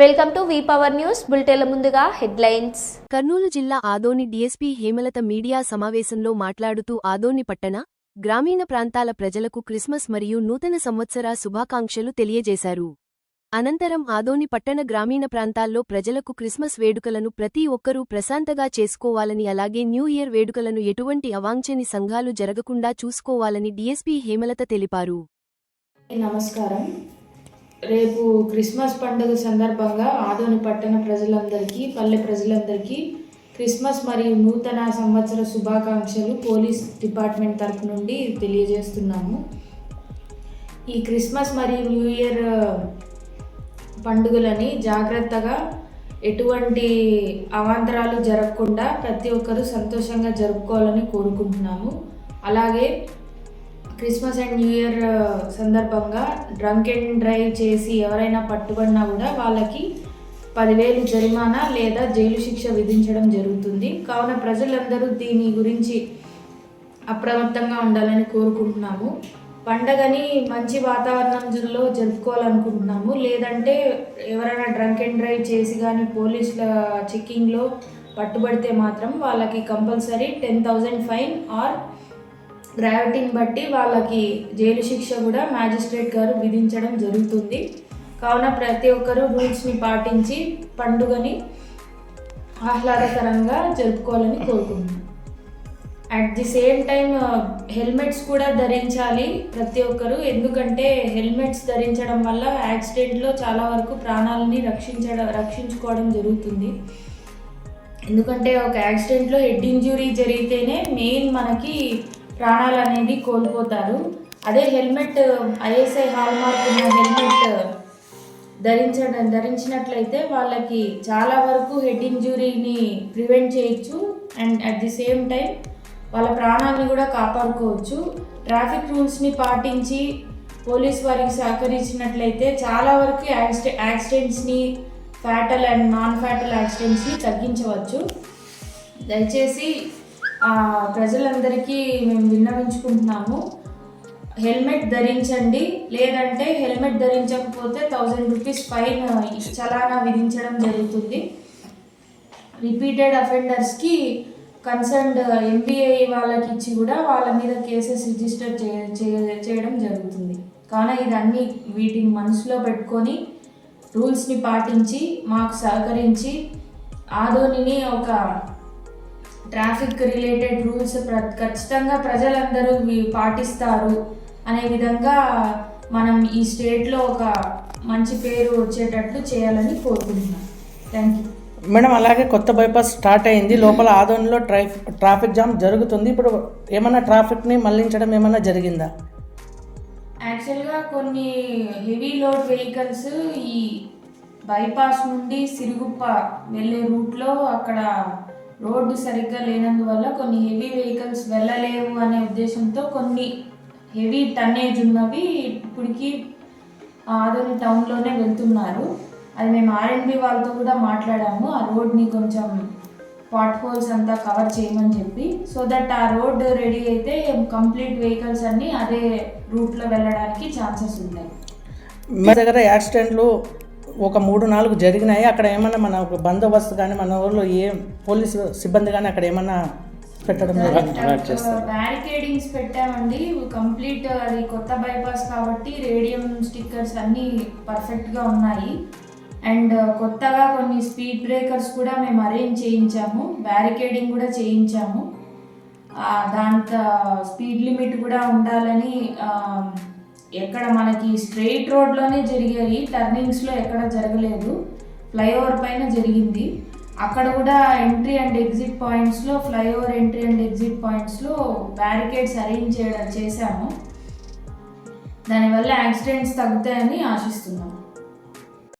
Welcome to V power news బులెటిన్ల ముందుగా headlines. Kurnool జిల్లా Adoni DSP Hemalatha media సమావేశంలో మాట్లాడుతూ ఆదోని పట్టణ గ్రామీణ ప్రాంతాల ప్రజలకు క్రిస్మస్ మరియు నూతన సంవత్సర శుభాకాంక్షలు తెలియజేశారు. అనంతరం ఆదోని పట్టణ గ్రామీణ ప్రాంతాల్లో ప్రజలకు క్రిస్మస్ వేడుకలను ప్రతి ఒక్కరూ ప్రశాంతగా చేసుకోవాలని అలాగే న్యూ ఇయర్ వేడుకలను ఎటువంటి అవాంఛని సంఘాలు జరగకుండా చూసుకోవాలని డీఎస్పీ హేమలత తెలిపారు. నమస్కారం. రేపు క్రిస్మస్ పండుగ సందర్భంగా ఆదోని పట్టణ ప్రజలందరికీ పల్లె ప్రజలందరికీ క్రిస్మస్ మరియు నూతన సంవత్సర శుభాకాంక్షలు పోలీస్ డిపార్ట్మెంట్ తరపు నుండి తెలియజేస్తున్నాము. ఈ క్రిస్మస్ మరియు న్యూ ఇయర్ పండుగలని జాగ్రత్తగా ఎటువంటి అవాంతరాలు జరగకుండా ప్రతి ఒక్కరూ సంతోషంగా జరుపుకోవాలని కోరుకుంటున్నాము. అలాగే క్రిస్మస్ అండ్ న్యూ ఇయర్ సందర్భంగా డ్రంక్ అండ్ డ్రైవ్ చేసి ఎవరైనా పట్టుబడినా కూడా వాళ్ళకి పదివేలు జరిమానా లేదా జైలు శిక్ష విధించడం జరుగుతుంది. కావున ప్రజలందరూ దీని గురించి అప్రమత్తంగా ఉండాలని కోరుకుంటున్నాము. పండగని మంచి వాతావరణంలో జరుపుకోవాలనుకుంటున్నాము. లేదంటే ఎవరైనా డ్రంక్ అండ్ డ్రైవ్ చేసి కానీ పోలీసుల చెక్కింగ్లో పట్టుబడితే మాత్రం వాళ్ళకి compulsory ten thousand fine or గ్రావిటీని బట్టి వాళ్ళకి జైలు శిక్ష కూడా మ్యాజిస్ట్రేట్ గారు విధించడం జరుగుతుంది. కావున ప్రతి ఒక్కరూ రూల్స్ని పాటించి పండుగని ఆహ్లాదకరంగా జరుపుకోవాలని కోరుకుంటున్నాను at the same time helmets కూడా ధరించాలి ప్రతి ఒక్కరు. ఎందుకంటే హెల్మెట్స్ ధరించడం వల్ల యాక్సిడెంట్లో చాలా వరకు ప్రాణాలని రక్షించడం రక్షించుకోవడం జరుగుతుంది. ఎందుకంటే ఒక యాక్సిడెంట్లో హెడ్ ఇంజురీ జరిగితేనే మెయిన్ మనకి ప్రాణాలు అనేది కోల్పోతారు. అదే హెల్మెట్ ఐఎస్ఐ హాల్ మార్క్ ఉన్న హెల్మెట్ ధరించడం ధరించినట్లయితే వాళ్ళకి చాలా వరకు హెడ్ ఇంజురీని ప్రివెంట్ చేయొచ్చు. And at the same time వాళ్ళ ప్రాణాన్ని కూడా కాపాడుకోవచ్చు. ట్రాఫిక్ రూల్స్ని పాటించి పోలీస్ వారికి సహకరించినట్లయితే చాలా వరకు యాక్సిడె యాక్సిడెంట్స్ని ఫ్యాటల్ అండ్ నాన్ ఫ్యాటల్ యాక్సిడెంట్స్ని తగ్గించవచ్చు. దయచేసి ప్రజలందరికీ మేము విన్నవించుకుంటున్నాము. హెల్మెట్ ధరించండి లేదంటే హెల్మెట్ ధరించకపోతే థౌజండ్ రూపీస్ ఫైన్ చలానా విధించడం జరుగుతుంది. రిపీటెడ్ అఫెండర్స్కి కన్సర్న్డ్ ఎంబీఐ వాళ్ళకి ఇచ్చి కూడా వాళ్ళ మీద కేసెస్ రిజిస్టర్ చేయడం జరుగుతుంది. కావున ఇదన్నీ వీటిని మనసులో పెట్టుకొని రూల్స్ని పాటించి మాకు సహకరించి ఆధోనిని ఒక ట్రాఫిక్ రిలేటెడ్ రూల్స్ ప్ర ఖచ్చితంగా ప్రజలందరూ పాటిస్తారు. అనే విధంగా మనం ఈ స్టేట్లో ఒక మంచి పేరు వచ్చేటట్లు చేయాలని కోరుకుంటున్నాం. Thank you. మేడం అలాగే కొత్త బైపాస్ స్టార్ట్ అయింది. లోపల ఆదోనిలో ట్రాఫ్ ట్రాఫిక్ జామ్ జరుగుతుంది. ఇప్పుడు ఏమన్నా ట్రాఫిక్ని మళ్ళించడం ఏమన్నా జరిగిందా? యాక్చువల్గా కొన్ని హెవీ లోడ్ వెహికల్స్ ఈ బైపాస్ నుండి సిరుగుప్ప వెళ్ళే రూట్లో అక్కడ రోడ్డు సరిగ్గా లేనందువల్ల కొన్ని హెవీ వెహికల్స్ వెళ్ళలేవు అనే ఉద్దేశంతో కొన్ని హెవీ టన్నేజ్ ఉన్నవి ఇప్పటికి ఆదోని టౌన్లోనే వెళ్తున్నారు. అది మేము ఆర్ఎండ్బి వాళ్ళతో కూడా మాట్లాడాము. ఆ రోడ్ని కొంచెం పాట్ హోల్స్ అంతా కవర్ చేయమని చెప్పి సో దట్ ఆ రోడ్ రెడీ అయితే కంప్లీట్ వెహికల్స్ అన్నీ అదే రూట్లో వెళ్ళడానికి ఛాన్సెస్ ఉంటాయి. మీ దగ్గర యాక్సిడెంట్లు ఒక మూడు నాలుగు జరిగినాయి. అక్కడ ఏమన్నా మన ఒక బందోబస్తు కానీ మన ఊళ్ళో ఏ పోలీసు సిబ్బంది కానీ అక్కడ ఏమన్నా పెట్టడం జరిగింది? బ్యారికేడింగ్స్ పెట్టామండి. కంప్లీట్ అది కొత్త బైపాస్ కాబట్టి రేడియం స్టిక్కర్స్ అన్నీ పర్ఫెక్ట్గా ఉన్నాయి. అండ్ కొత్తగా కొన్ని స్పీడ్ బ్రేకర్స్ కూడా మేము అరేంజ్ చేయించాము. బ్యారికేడింగ్ కూడా చేయించాము. దాంతో స్పీడ్ లిమిట్ కూడా ఉండాలని ఎక్కడ మనకి స్ట్రెయిట్ రోడ్లోనే జరిగాయి టర్నింగ్స్లో ఎక్కడ జరగలేదు. ఫ్లైఓవర్ పైన జరిగింది. అక్కడ కూడా ఎంట్రీ అండ్ ఎగ్జిట్ పాయింట్స్లో ఫ్లైఓవర్ ఎంట్రీ అండ్ ఎగ్జిట్ పాయింట్స్లో బ్యారికేడ్స్ అరేంజ్ చేయడం చేశాము. దానివల్ల యాక్సిడెంట్స్ తగ్గుతాయని ఆశిస్తున్నాము.